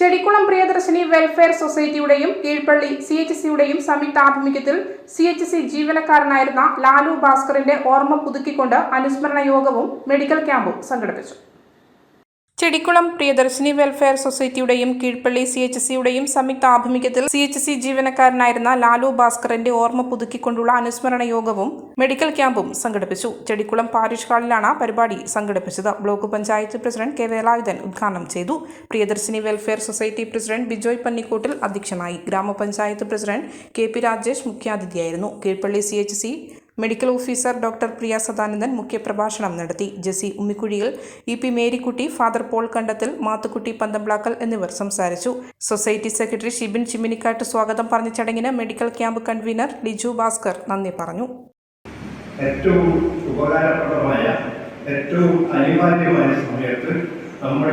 Chedikkulam Priyadarshini welfare സൊസൈറ്റിയുടെയും Keezhpally C H സിയുടെയും സംയുക്താഭിമുഖ്യത്തിൽ സി എച്ച് സി ജീവനക്കാരനായിരുന്ന ലാലു ഭാസ്കറിന്റെ ഓർമ്മ പുതുക്കിക്കൊണ്ട് അനുസ്മരണ യോഗവും മെഡിക്കൽ ക്യാമ്പും സംഘടിപ്പിച്ചു. ചെടിക്കുളം പ്രിയദർശിനി വെൽഫെയർ സൊസൈറ്റിയുടെയും കീഴ്പള്ളി സി എച്ച് സിയുടെയും സംയുക്ത ആഭിമുഖ്യത്തിൽ സി എച്ച് സി ജീവനക്കാരനായിരുന്ന ലാലു ഭാസ്കറിന്റെ ഓർമ്മ പുതുക്കിക്കൊണ്ടുള്ള അനുസ്മരണ യോഗവും മെഡിക്കൽ ക്യാമ്പും സംഘടിപ്പിച്ചു. ചെടിക്കുളം പാരിഷ് ഹാളിലാണ് പരിപാടി സംഘടിപ്പിച്ചത്. Block panchayat president K Velayudhan ഉദ്ഘാടനം ചെയ്തു. Priyadarshini welfare society president Bijoy Pannikottil അധ്യക്ഷനായി. ഗ്രാമപഞ്ചായത്ത് president K P Rajesh മുഖ്യാതിഥിയായിരുന്നു. Keezhpally C H C medical officer doctor Priya Sadanandan മുഖ്യപ്രഭാഷണം നടത്തി. Jessy Ummikuzhiyil E P Marykutty father Paul Kandathil Mathukutty Panthamplackal എന്നിവർ സംസാരിച്ചു. Society secretary Shibin Chimminikkattu സ്വാഗതം പറഞ്ഞ ചടങ്ങിന് medical camp convener Liju Bhaskar നന്ദി പറഞ്ഞു. ഏറ്റവും ഉപകാരപ്രദമായ ഏറ്റവും അനിവാര്യമായ സമയത്ത് നമ്മുടെ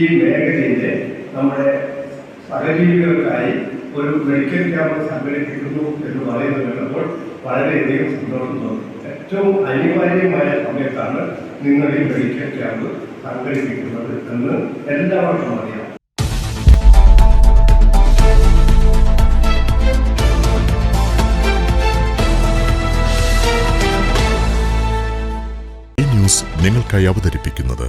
ഈ മേഖലയിലെ നമ്മുടെ സഹജീവികൾക്കായി ഒരു മെഡിക്കൽ ക്യാമ്പ് സംഘടിപ്പിക്കുന്നു എന്ന് പറയുന്നത് കേട്ടപ്പോൾ വളരെയധികം സന്തോഷം തോന്നി. ഏറ്റവും അനിവാര്യമായ സമയത്താണ് നിങ്ങൾ ഈ മെഡിക്കൽ ക്യാമ്പ് സംഘടിപ്പിക്കുന്നത് എന്ന് എല്ലാവർക്കും അറിയാം. ന്യൂസ് നിങ്ങൾക്കായി അവതരിപ്പിക്കുന്നത്